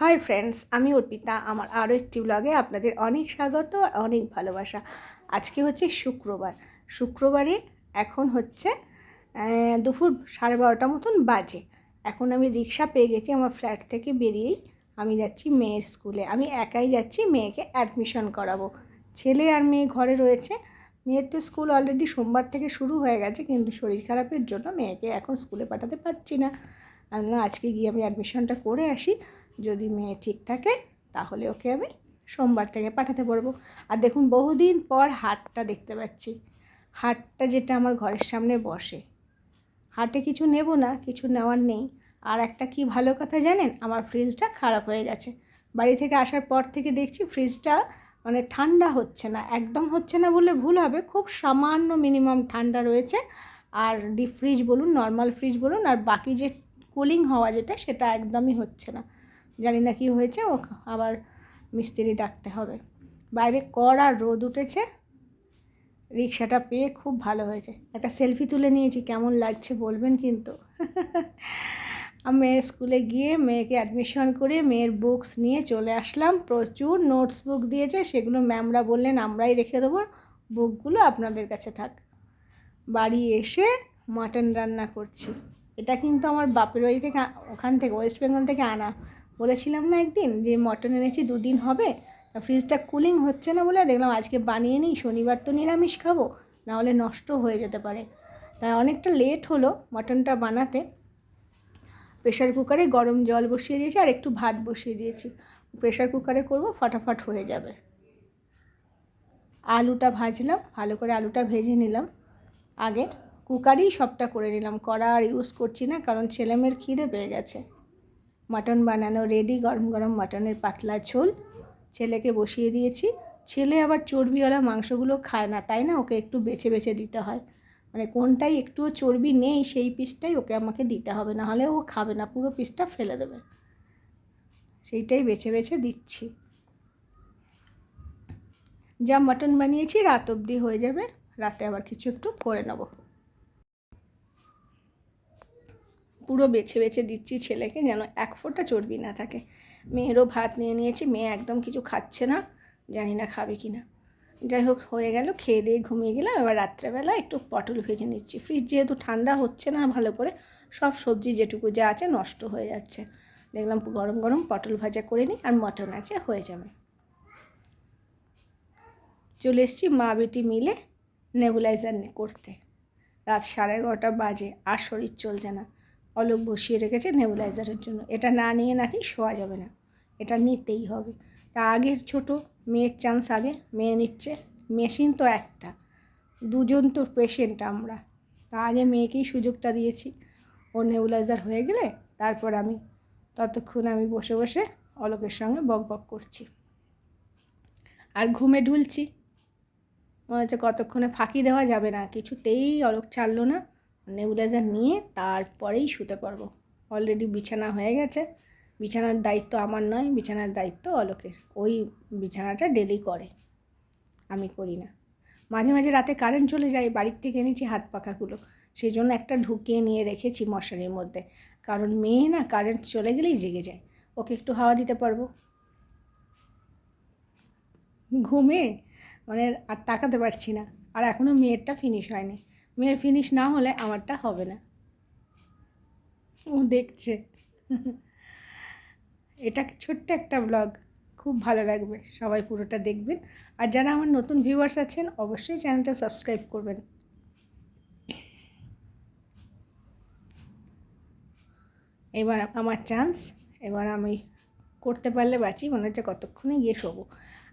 Hi friends আমি অর্পিতা। আমার আরও একটি ব্লগে আপনাদের অনেক স্বাগত আর অনেক ভালোবাসা। আজকে হচ্ছে শুক্রবার। শুক্রবারে এখন হচ্ছে দুপুর সাড়ে বারোটা মতন বাজে। এখন আমি রিক্সা পেয়ে গেছি আমার ফ্ল্যাট থেকে বেরিয়েই। আমি যাচ্ছি মেয়ের স্কুলে আমি একাই যাচ্ছি মেয়েকে অ্যাডমিশন করাবো। ছেলে আর মেয়ে ঘরে রয়েছে। মেয়ের তো স্কুল অলরেডি সোমবার থেকে শুরু হয়ে গেছে, কিন্তু শরীর খারাপের জন্য মেয়েকে এখন স্কুলে পাঠাতে পারছি না। আজকে গিয়ে আমি অ্যাডমিশনটা করে আসি। যদি মেয়ে ঠিক থাকে, তাহলে ওকে আমি সোমবার থেকে পাঠাতে পারব আর দেখুন, বহুদিন পর হাটটা দেখতে পাচ্ছি। হাটটা যেটা আমার ঘরের সামনে বসে। হাটে কিছু নেব না, কিছু নেওয়ার নেই। আর একটা কি ভালো কথা জানেন, আমার ফ্রিজটা খারাপ হয়ে গেছে। বাড়ি থেকে আসার পর থেকে দেখছি ফ্রিজটা মানে ঠান্ডা হচ্ছে না, একদম হচ্ছে না বললে ভুল হবে। খুব সামান্য মিনিমাম ঠান্ডা রয়েছে। আর ডিপ ফ্রিজ বলুন নর্মাল ফ্রিজ বলুন, আর বাকি যে কুলিং হওয়া যেটা, সেটা একদমই হচ্ছে না। জানি না কি হয়েছে ও আবার মিস্ত্রি ডাকতে হবে। বাইরে কড়া রোদ উঠেছে, রিক্সাটা পেয়ে খুব ভালো হয়েছে। একটা সেলফি তুলে নিয়েছি, কেমন লাগছে বলবেন কিন্তু। আমি স্কুলে গিয়ে মেয়েকে অ্যাডমিশন করে মেয়ের বুকস নিয়ে চলে আসলাম। প্রচুর নোটস বুক দিয়েছে, সেগুলো ম্যামরা বললেন, আমরাই রেখে দেবো। বুকগুলো আপনাদের কাছে থাক। বাড়ি এসে মাটন রান্না করছি। এটা কিন্তু আমার বাপের বাড়ি থেকে, ওখান থেকে ওয়েস্ট বেঙ্গল থেকে আনা। বলেছিলাম না একদিন যে মটন এনেছি, দুদিন হবে। তা ফ্রিজটা কুলিং হচ্ছে না বলে দেখলাম আজকে বানিয়ে নিই, শনিবার তো নিরামিষ খাব নাহলে নষ্ট হয়ে যেতে পারে। তাই অনেকটা লেট হলো মটনটা বানাতে। প্রেশার কুকারে গরম জল বসিয়ে দিয়েছি আর একটু ভাত বসিয়ে দিয়েছি। প্রেশার কুকারে করব, ফটাফট হয়ে যাবে। আলুটা ভাজলাম, ভালো করে আলুটা ভেজে নিলাম। আগে কুকারেই সবটা করে নিলাম, কড়া আর ইউজ করছি না, কারণ ছেলেমেয়ের খিদে পেয়ে গেছে। মাটন বানানো রেডি গরম গরম মাটনের পাতলা ঝোল। ছেলেকে বসিয়ে দিয়েছি। ছেলে আবার চর্বিওয়ালা মাংসগুলো খায় না, তাই না? ওকে একটু বেছে বেছে দিতে হয়। মানে কোনটাই একটুও চর্বি নেই, সেই পিসটাই ওকে আমাকে দিতে হবে। না হলে ও খাবে না, পুরো পিসটা ফেলে দেবে। সেইটাই বেছে বেছে দিচ্ছি। যা মাটন বানিয়েছি, রাত অবধি হয়ে যাবে। রাতে আবার কিছু একটু করে নেব। পুরো বেছে বেছে দিচ্ছি ছেলেকে যেন এক ফোঁটা চর্বি না থাকে। মেয়েরও ভাত নিয়ে নিয়েছি, মেয়ে একদম কিছু খাচ্ছে না, জানি না খাবে কি না যাই হোক, হয়ে গেল, খেয়ে দিয়ে ঘুমিয়ে গেলাম। এবার রাত্রেবেলা একটু পটল ভেজে নিচ্ছি। ফ্রিজ যেহেতু ঠান্ডা হচ্ছে না ভালো করে, সব সবজি যেটুকু যা আছে নষ্ট হয়ে যাচ্ছে। দেখলাম গরম গরম পটল ভাজা করে নিই আর মটন আছে, হয়ে যাবে। চলে এসেছি মা বেটি মিলে নেবুলাইজার করতে। রাত সাড়ে এগারোটা বাজে, আর শরীর চলছে না। অলোক বসিয়ে রেখেছে নেবুলাইজারের জন্য। এটা না নিয়ে নাকি শোয়া যাবে না। এটা নিতেই হবে। তা আগের ছোট মেয়ের চান্স আগে মেয়ে নিচ্ছে। মেশিন তো একটা। দুজন তো পেশেন্ট আমরা। তা আগে মেয়েকেই সুযোগটা দিয়েছি। ও নেবুলাইজার হয়ে গেলে তারপর আমি ততক্ষণ আমি বসে বসে অলোকের সঙ্গে বক বক করছি। আর ঘুমে ঢুলছি। মনে হচ্ছে কতক্ষণে ফাঁকি দেওয়া যাবে না। কিছুতেই অলোক ছাড়লো না। নেবুলাইজার নিয়ে তারপরেই শুতে পারব। অলরেডি বিছানা হয়ে গেছে। বিছানার দায়িত্ব আমার নয়, বিছানার দায়িত্ব অলোকের। ওই বিছানাটা ডেলি করে। আমি করি না। মাঝে মাঝে রাতে কারেন্ট চলে যায়, বাড়ির থেকে এনেছি হাত পাখাগুলো। সেই জন্য একটা ঢুকিয়ে নিয়ে রেখেছি মশারির মধ্যে। কারণ মেয়ে না কারেন্ট চলে গেলেই জেগে যায়। ওকে একটু হাওয়া দিতে পারব? ঘুমে? মানে আর তাকাতে পারছি না। আর এখনও মেয়েরটা ফিনিশ হয়নি। মেয়ের ফিনিশ না হলে আমারটা হবে না। ও দেখছে। এটা ছোট্ট একটা ব্লগ খুব ভালো লাগবে। সবাই পুরোটা দেখবেন। আর যারা আমার নতুন ভিউয়ার্স আছেন, অবশ্যই চ্যানেলটা সাবস্ক্রাইব করবেন। এবার আমার চান্স এবার আমি করতে পারলে বাঁচি, মনে হচ্ছে কতক্ষণে গিয়ে শোবো।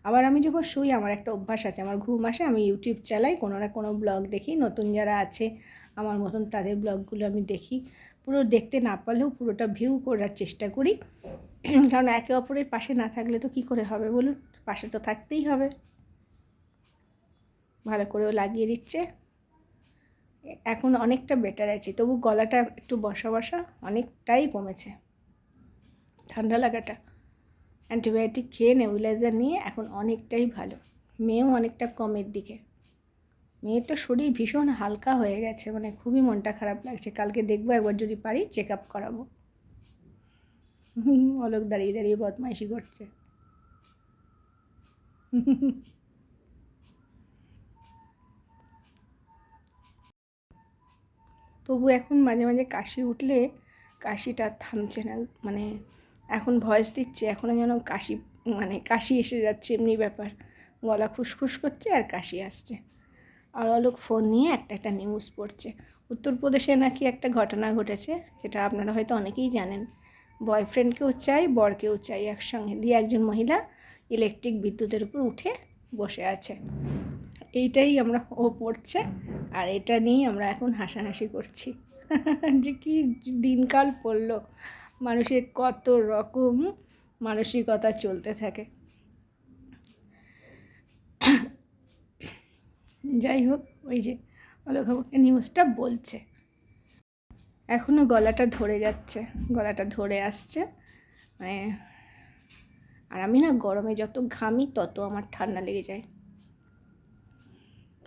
আবার আমি যখন শুই, আমার একটা অভ্যাস আছে। আমার ঘুম আসে, আমি ইউটিউব চালাই, কোনো না কোনো ব্লগ দেখি। নতুন যারা আছে, আমার মতন তাদের ব্লগগুলো আমি দেখি। পুরো দেখতে না পারলেও পুরোটা ভিউ করার চেষ্টা করি। কারণ একে অপরের পাশে না থাকলে তো কী করে হবে বলুন? পাশে তো থাকতেই হবে। ভালো করেও লাগিয়ে দিচ্ছে। এখন অনেকটা বেটার আছে। তবু গলাটা একটু বসা বসা অনেকটাই কমেছে। ঠান্ডা লাগাটা। অ্যান্টিবায়োটিক খেয়ে নেবুলাইজার নিয়ে এখন অনেকটাই ভালো। মেয়েও অনেকটা কমের দিকে। মেয়ের তো শরীর ভীষণ হালকা হয়ে গেছে মানে খুবই মনটা খারাপ লাগছে। কালকে দেখব, একবার যদি পারি চেক আপ করাবো। অলোক দাঁড়িয়ে দাঁড়িয়ে বদমাইশি করছে। তবু এখন মাঝে মাঝে কাশি উঠলে কাশিটা থামছে না মানে এখন ভয়েস দিচ্ছে এখনও যেন কাশি মানে কাশি এসে যাচ্ছে, এমনি ব্যাপার। গলা খুসখুস করছে আর কাশি আসছে। আর অলোক ফোন নিয়ে একটা একটা নিউজ পড়ছে। উত্তরপ্রদেশে নাকি একটা ঘটনা ঘটেছে, সেটা আপনারা হয়তো অনেকেই জানেন। বয়ফ্রেন্ডকেও চাই, বরকেও চাই একসঙ্গে। দিয়ে একজন মহিলা ইলেকট্রিক বিদ্যুতের উপর উঠে বসে আছে। এইটাই আমরা ও পড়ছে, আর এটা নিয়েই আমরা এখন হাসাহাসি করছি। যে কি দিনকাল পড়ল। মানুষের কত রকম মানসিকতা চলতে থাকে। যাই হোক, ওই যে অলোক আমাকে নিউজটা বলছে। এখনও গলাটা ধরে যাচ্ছে, গলাটা ধরে আসছে। মানে আর আমি না গরমে যত ঘামি তত আমার ঠান্ডা লেগে যায়।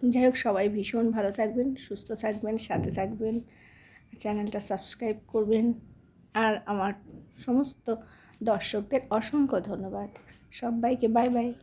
যাই হোক, সবাই ভীষণ ভালো থাকবেন, সুস্থ থাকবেন, সাথে থাকবেন। চ্যানেলটা সাবস্ক্রাইব করবেন। আর আমার সমস্ত দর্শকদের অসংখ্য ধন্যবাদ। সবাইকে বাই বাই।